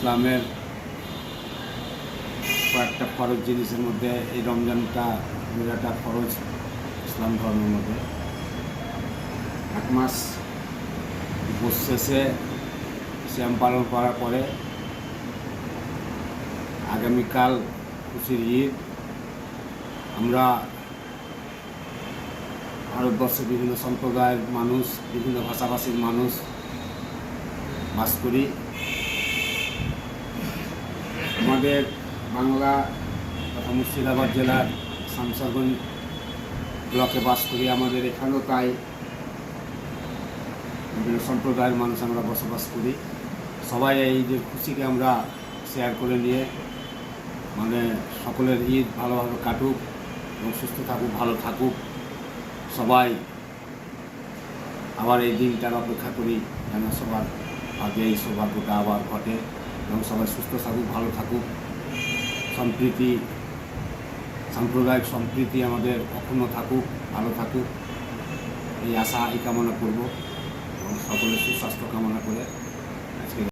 ইসলামের কয়েকটা ফরজ জিনিসের মধ্যে এই রমজানটা, রোজাটা ফরজ ইসলাম ধর্মের মধ্যে। এক মাস উপোস শেষে শ্যাম পালন করার পরে আগামীকাল খুশির ঈদ। আমরা ভারতবর্ষের বিভিন্ন সম্প্রদায়ের মানুষ, বিভিন্ন ভাষাভাষীর মানুষ বাস করি। আমাদের বাংলা তথা মুর্শিদাবাদ জেলার শামসারগঞ্জ ব্লকে বাস করি। আমাদের এখানেও তাই বিভিন্ন সম্প্রদায়ের মানুষ আমরা বসবাস করি। সবাই এই যে খুশিকে আমরা শেয়ার করে নিয়ে মানে সকলের ঈদ ভালোভাবে কাটুক এবং সুস্থ থাকুক, ভালো থাকুক। সবাই আবার এই দিনটার অপেক্ষা করি যেন সবার আগে এই সৌভাগ্যটা আবার ঘটে। এবং সবাই সুস্থ থাকুক, ভালো থাকুক। সম্প্রীতি, সাম্প্রদায়িক সম্প্রীতি আমাদের অক্ষুণ্ণ থাকুক, ভালো থাকুক। এই আশা, এই কামনা করব এবং সকলের সুস্বাস্থ্য কামনা করে আজকে